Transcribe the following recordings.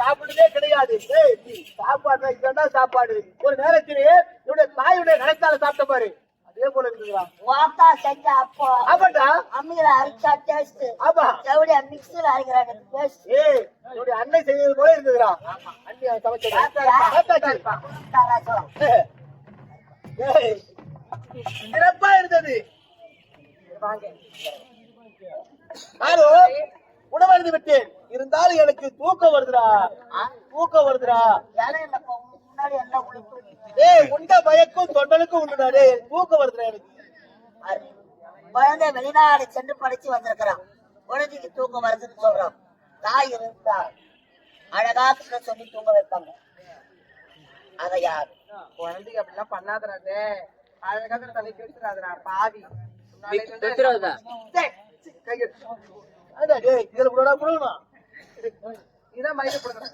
சாப்பிடுறதே கிடையாது ஏய், சாப்பாடு இதுதான் சாப்பாடு ஒரு நேரத்திலே என்னுடைய தாயுடைய கணக்கால சாப்பிட்ட பாரு அதே போல இருக்குங்களா வாக்கா செஞ்ச அப்போ ஆமாடா அம்மியில அரைச்சா டேஸ்ட் ஆமா செவடியா மிக்ஸில அரைக்கிறாங்க டேஸ்ட் ஏய் என்னுடைய அண்ணன் செய்யறது போல இருக்குதுடா அண்ணி சமைச்சது ஏய், ஏய், சிறப்பா இருந்தது. நானும் உணவருந்து விட்டேன். இருந்தாலும் எனக்கு தூக்கம் வருதுடா. தூக்கம் வருதுடா. ஏய் உண்ட பயக்கும் தொண்டலுக்கும் உண்டுடா டேய். தூக்கம் வருதுடா எனக்கு. குழந்தை வெளிநாடு சென்று படிச்சு வந்திருக்கிறான். குழந்தைக்கு தூக்கம் வருதுன்னு சொல்றான். தாய் இருந்தா அழகா கிட்ட சொல்லி தூங்க வைப்பாங்க. அதை யார்? குழந்தைங்க அப்படிலாம் பண்ணாதறாங்க அழகாக தலைக்கு எடுத்துறாதடா பாவி. இதுல கூடடா புடுங்கணும் இதான் மயில போடுறா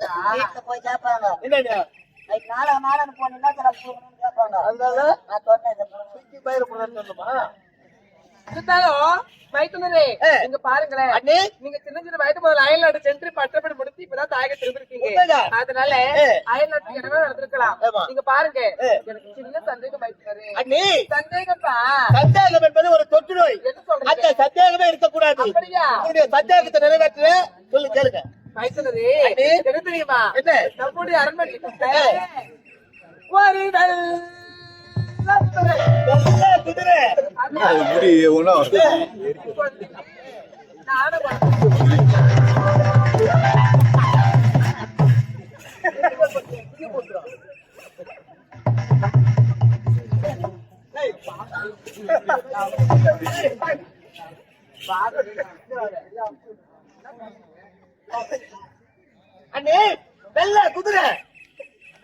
போய் கேட்பாங்க. என்னடா "ஐய், நாளா நாளன்னு போனீங்கன்னா சில கேட்பாங்க. அதனால நான் சொன்னேன் பயிர புடுங்கன்னு சொல்லுமா? இருந்தாலும் மைத்துனரே. நீங்க பாருங்களேன் அண்ணே. நீங்க சின்ன சின்ன வயது முதல்ல அயல்நாடு சென்று பட்டப்படி முடித்து இப்பதான் தாயக திரும்பி இருக்கீங்க உண்மைதான். அதனால. அயல்நாட்டுக்கு இடமே நடந்திருக்கலாம். நீங்க பாருங்க. எனக்கு சின்ன சந்தேகம் மைத்துனரே அண்ணே. சந்தேகம் என்பது ஒரு தொற்று நோய் அந்த சந்தேகமே இருக்கக்கூடாது. உங்களுடைய சந்தேகத்தை நிறைவேற்ற சொல்லு கேளுங்க. மைத்துனரே. என்ன தெரியுமா? என்ன? நம்முடைய அரண்மனை. ஒரு நல்ல முடி ஒன்றும். அண்ணே வெள்ளை குதிரை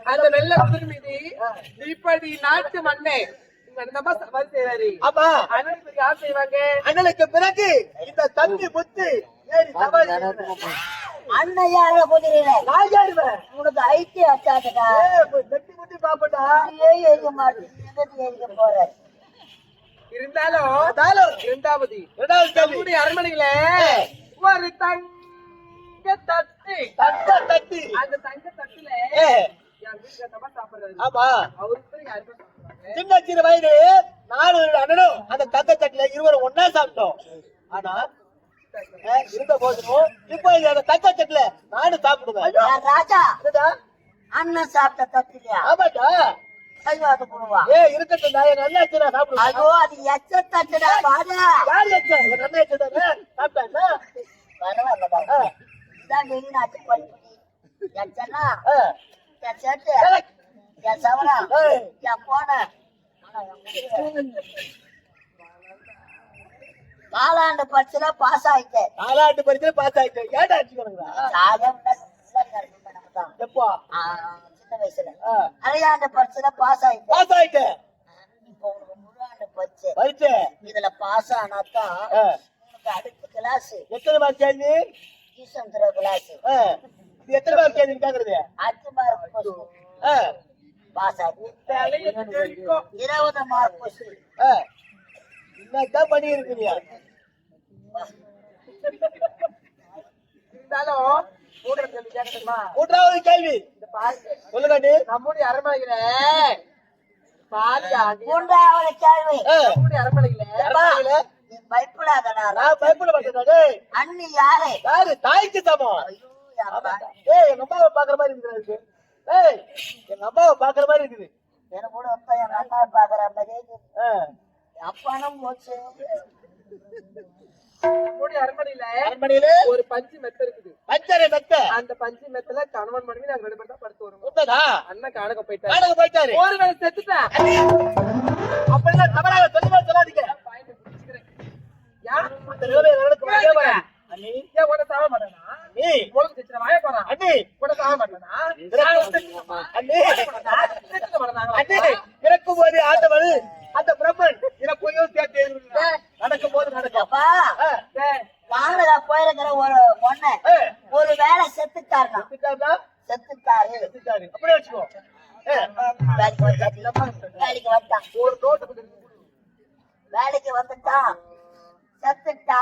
அந்த வெள்ள குதிரை மீது இப்படி நாட்டு மண்ணே ஆமா. அண்ணன் இப்ப யார் செய்வாங்க? அண்ணனுக்கு பிறகு இந்த தம்பி புத்து ஏறி சவாரி. அண்ணன் யார குதிரையில நான் ஏறுவேன். உனக்கு ஐக்கிய போய் தட்டி முட்டி பாப்படா ஏன் எரிக்க மாட்டேன். எரிக்க போற? இருந்தாலும் இரண்டாவது இரண்டாவது அரண்மனையில ஒரு தங்க தட்டு. தட்ட தட்டி. அந்த தங்க தட்டுல சாப்பிடுறாரு. ஆமா. அவருக்கு சாப்பிடுறாங்க சின்ன சின்ன வயது நானும் அண்ணனும் அந்த தங்க தட்டுல இருவரும் ஒன்னா சாப்பிட்டோம். ஆனா இருந்த போதும் இப்போ அந்த தங்க தட்டுல நானும் சாப்பிடுவேன். ராஜா? அண்ணன் சாப்பிட்ட தட்டுலையா? ஆமாடா. ஐயோ அது கொடுவா ஏ இருக்கட்டும் நான் அண்ணாச்சி நான் சாப்பிடுவேன். ஐயோ அது எச்ச தட்டுடா பாரு. யார் எச்சா என் அண்ணாச்சி தானே சாப்பிட்டா பரவாயில்லடா. ஆ, இதான் வெளிநாட்டு படிப்பு. என் சவரா. என் போன காலாண்டு பரிசுல பாஸ் ஆயிட்டேன் நாலாண்டு பரிசுல பாஸ் ஆயிட்டேன் சாதம் தான். எப்போ? சின்ன வயசுல. அரையாண்டு பரிசுல பாஸ் ஆயிட்டேன் பாஸ் ஆயிட்டேன் இப்போ முழு ஆண்டு பரிசு பரிசு இதுல பாஸ் ஆனாதான் உனக்கு அடுத்த கிளாஸ் எத்தனை மார்க் கேள்வி? ஈஸ்வந்திர கிளாஸ் எத்தனை மார்க் கேள்வி கேக்குறது? அஞ்சு மார்க் பாஸ் ஆகி. இருபது மார்க் கொஸ்டின் ஆ. என்னத்தான் பண்ணி இருக்கிறியா இருந்தாலும் மூன்றாவது கேள்வி சொல்லுங்க நம்முடைய அரண்மனையில மூன்றாவது கேள்வி நம்முடைய அரண்மனையில பயப்படாதடா நான் பயப்பட மாட்டேன். அண்ணி யாரு யாரு தாய்க்கு சமம். ஏய் அம்மாவை பாக்குற மாதிரி எனக்கு. ஏய் எங்க அம்மாவை பாக்குற மாதிரி இருக்குது. எனக்கு கூட அப்பா என் அண்ணாவை பாக்குற மாதிரியே இருக்குது. போச்சு. நம்முடைய அரண்மனையில அரண்மனையில? ஒரு பஞ்சு மெத்த இருக்குது. பச்சரை மெத்த? அந்த பஞ்சு மெத்தல கணவன் மனைவி நாங்க ரெண்டு பேரும் படுத்து வருவோம். உண்மைதா? அண்ணன் காணக போயிட்டாரு. ஒரு வேலை செத்துட்டேன் அப்படிலாம் தவறாக சொல்லுமா சொல்லாதீங்க? இந்த நடக்கும் அதே மாதிரி. அண்ணி ஏன் உன்னை சாக மாட்டேனா? நீ உனக்கு செத்துன வாய போறான். அண்ணி உன்னை சாக மாட்டேனா? அண்ணி செத்துக்க மாட்டேனாங்களா? அண்ணி இறக்கும் போது ஆண்டவன். அந்த பிரம்மன் சேர்த்து எழுதுகிறான். நடக்கும். போது. டேய், காணல போயிருக்கிற ஒரு பொண்ணு. ஒரு வேலை செத்துட்டாருனா செத்துட்டாரு. செத்துட்டாரு. அப்படியே வச்சுக்கோ. வேலைக்கு வந்தான் ஒரு நோட்டு வேலைக்கு வந்துட்டான். செத்துட்டா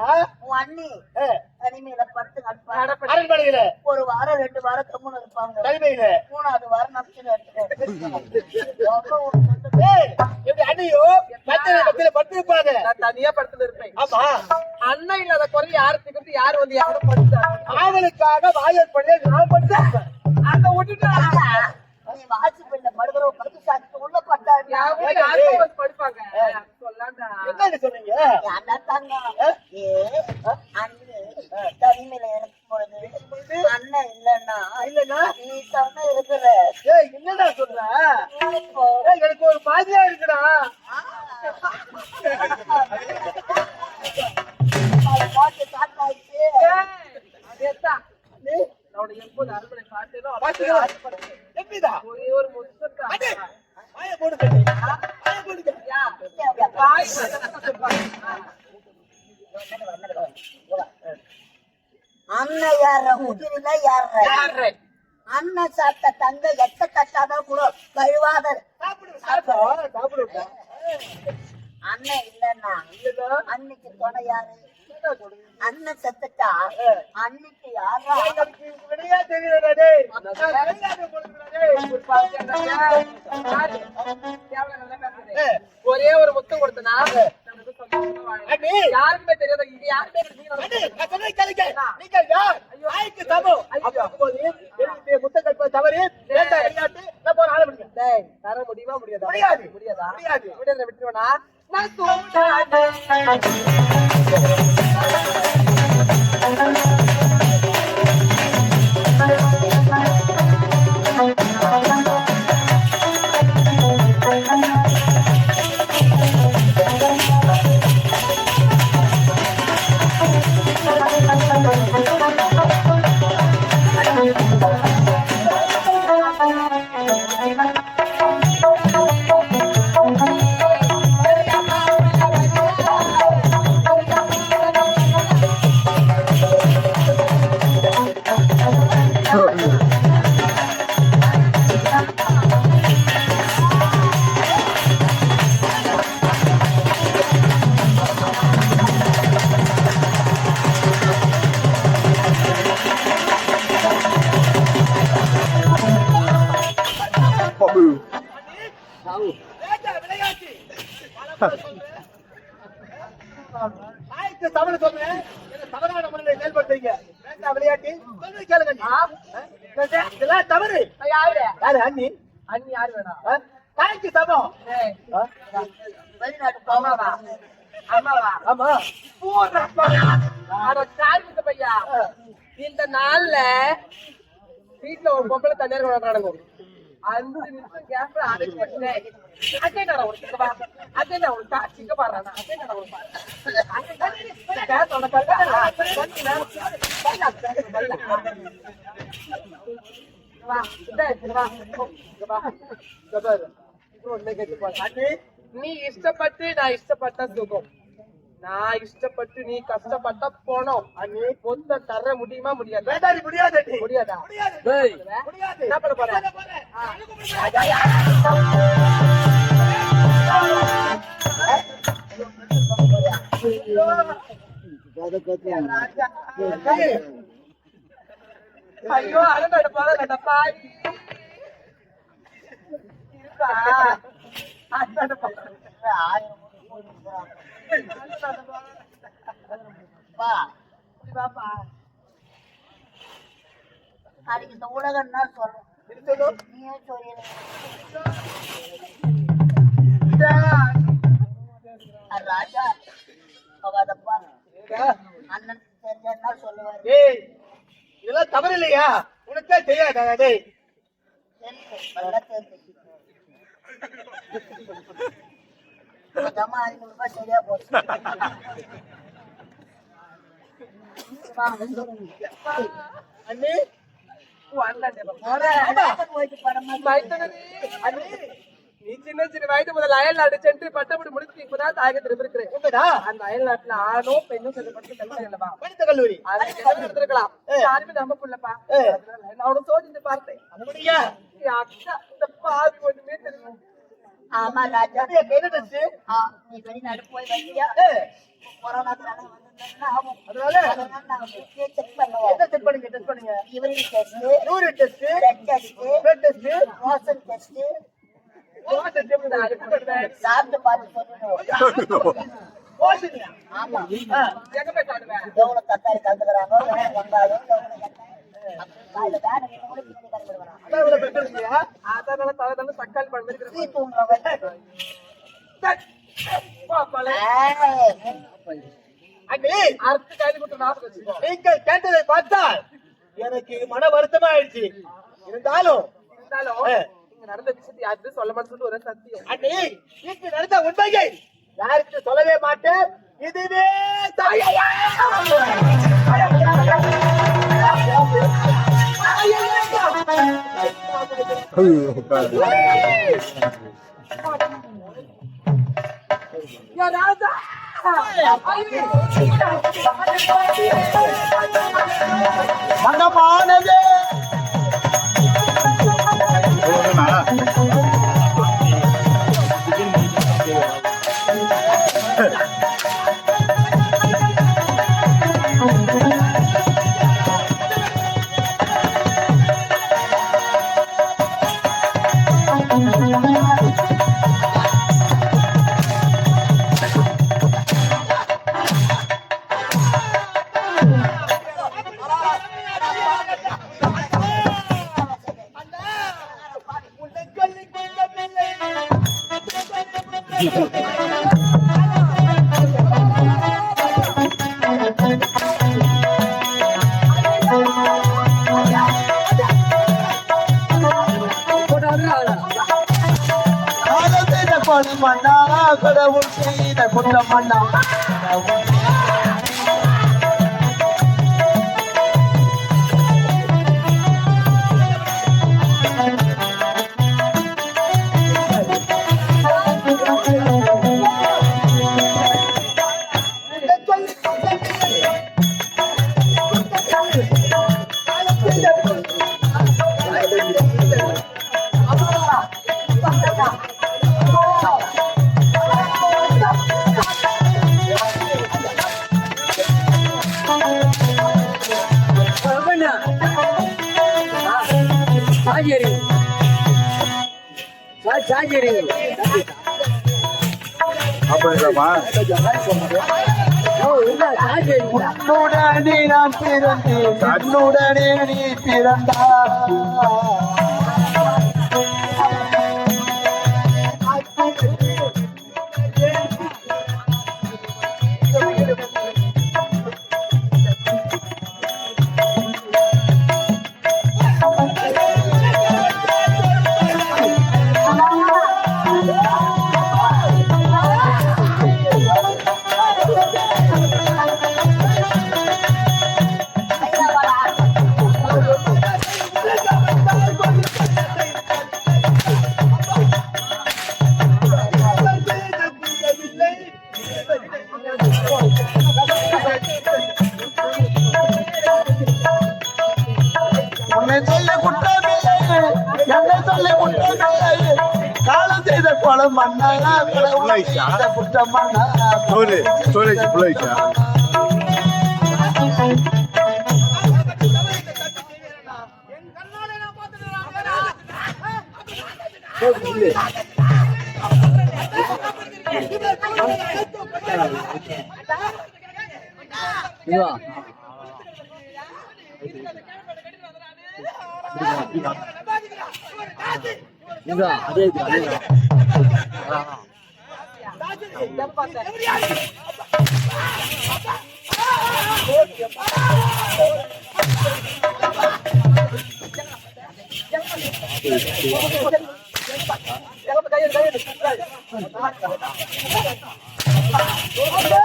ஆ, உன் அண்ணி. ஆ, தனிமையில படுத்து. அரண்மனையில ஒரு வாரம் ரெண்டு வாரம் கம்முன்னு இருப்பாங்க. தனிமையில. மூணாவது வாரம் எப்படி அண்ணியோ? பத்திர பட்டிருப்பாங்க நான் தனியா படுத்து இருப்பேன். ஆமா. அண்ணன் இல்லாத குறை யாருக்கு யார் வந்து யாரும் படுத்தாங்க ஆவலுக்காக வாயல் பண்ணி நான் பட்டேன் அந்த விட்டுட்டு? நீ வாசி பண்ண பத்து சாத்து உள்ள பட்டா யாரும் யாரும் வந்து படுப்பாங்க. என்னன்னு சொன்னீங்க. தனிமையில இருக்கும் பொழுது அண்ணன் இல்லன்னா இல்லன்னா நீ தானே இருக்கிற ஏய் என்னடா சொல்ற? எனக்கு ஒரு மாதிரியா இருக்குடா. பாட்டு காட்டாச்சு அதேதான்? அப்பவே ஆசைப்பட்டேன். எப்படிடா? ஒரே ஒரு முத்தம் வாயை போடு தம்பி. வாயை போடு தம்பி. யா, வாய் அண்ணன் யார உதிரில யார யாரு? அண்ணன் சாப்பிட்ட தங்க எத்த தட்டாதான் கூட கழுவாத சாப்பிடு, சாப்பிடு, சாப்பிடுடா. அண்ணன் இல்லன்னா இல்லைன்னா, அன்னைக்கு துணை யாரு? அண்ணன் செத்துட்டா அன்னைக்கு யாரா விடையா ஒரே ஒரு முத்தம் கொடுத்தனா யாருக்குமே தெரியாத இது யாருமே தவறு. தர முடியுமா முடியாதா முடியாது. முடியாதா முடியாது. முடியாத விட்டுருவனா நான் தூண்டாடு. வேண்டாம், வேண்டாம், விளையாட்டு. கேளுங்க? இதெல்லாம் தவறு. யாரு? அண்ணி? அண்ணி யாரு வேணாம்? தாய்க்கு சமம்? வெளிநாட்டு அம்மாவா அம்மாவா? ஆமா. குத்த பையா. இந்த நாள்ல வீட்டுல ஒரு பொம்பளை கொண்டு நடக்கும் அஞ்சு நிமிஷம் கேப்ல அடைச்சு வச்சுட்டேன் அதே நான் ஒரு அதே நான் ஒரு தா சிக்கப்பாடுறேன் அதே நான் ஒரு இங்க பாரு. இது ஒண்ணே கேட்டு பாரு. அண்ணி நீ இஷ்டப்பட்டு நான் இஷ்டப்பட்ட சுகம் நான் இஷ்டப்பட்டு நீ கஷ்டப்பட்ட போனோம் அண்ணி பொத்த தர முடியுமா முடியாது நீ முடியாது. முடியாதா முடியாது. டேய். முடியாது. என்ன பண்ண போறேன்? ஐயோ அழகாடு போறா பாய் இருக்கா ஆயிரம் கோடி இந்த உலகம் தான் நீயே சொல்லிடு ராஜா அண்ணன் தெரிஞ்சா சொல்லுவாரு இதெல்லாம் தவறு இல்லையா உனக்கே தெரியாதா டேய் தெரியும் நல்லா தெரிஞ்சு ஐநூறு ரூபாய் சரியா போச்சு நீ சின்ன சின்ன வயது முதல் அயல் நாடு சென்று பட்டப்படி முடிச்சு இப்பதான் தாயகத்தில் இருக்கிறேன் உங்கடா அந்த அயல் நாட்டுல ஆணும் பெண்ணும் சொல்லி கல்வி படித்த கல்லூரி யாருமே நம்ப புள்ளப்பா நான் அவனை சோதித்து பார்த்தேன் அக்கா இந்த பாவி ஒண்ணுமே தெரியும் ஆமா ராஜா. என்ன ட்ரெஸ் நீ வெளிநாடு போய் வந்தியா? ஆகும் அதனால? செக் பண்ணுவோம் என்ன செக் பண்ணுங்க டெஸ்ட் பண்ணுங்க? Urine test urine test blood test blood test motion test சாப்பிட்டு பார்த்து சொல்லணும். ஆமா. எவ்வளவு தக்காளி கலந்துக்கிறாங்க வெங்காயம் எவ்வளவு தக்காளி பழம் நீங்கள் கேட்டதை பார்த்தால் எனக்கு மன வருத்தமா ஆயிடுச்சு இருந்தாலும் இருந்தாலும். இங்க நடந்த விஷயத்தை யாருக்கும் சொல்ல மாட்டேன்னு ஒரே சத்தியம் அண்ணி வீட்டு நடந்த உண்மையை யாருக்கு சொல்லவே மாட்டேன் இதுவே தாயா யா ராஜா மனமானதே காதல் செய்த பணம் மன்னா கடவுள் செய்த குற்றம் மண்ணா உன்னுடனே நான் பிறந்தேன். உன்னுடனே நீ பிறந்தா என்னை சொல்ல குற்றமில்லை காலம் செய்த கடவுளை செய்த குற்றம் Sorry, sorry, Malaysia. அண்ணா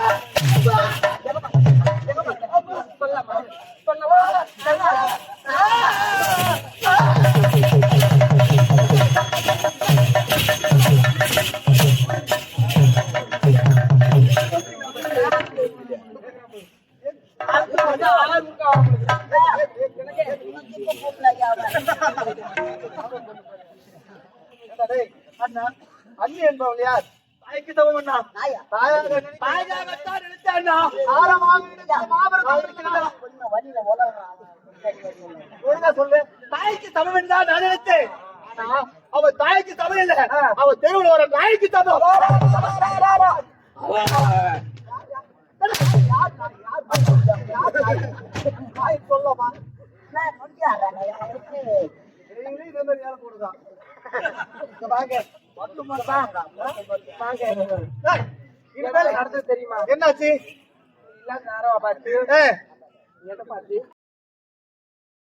ஆழமாக இருக்கிற மாபெரும் சொல்லு. தாய்க்கு சமம் என்றா நான் நினைத்தேன் ஆனா அவ தாய்க்கு சமம் இல்ல. அவ தெருவுல வர நாய்க்கு தாய் சொல்லமா போடுதான். வாங்க. வாங்க. இனிமேல் நடந்தது தெரியுமா? என்னாச்சு? இல்லாத நேரம் பார்த்து பார்த்து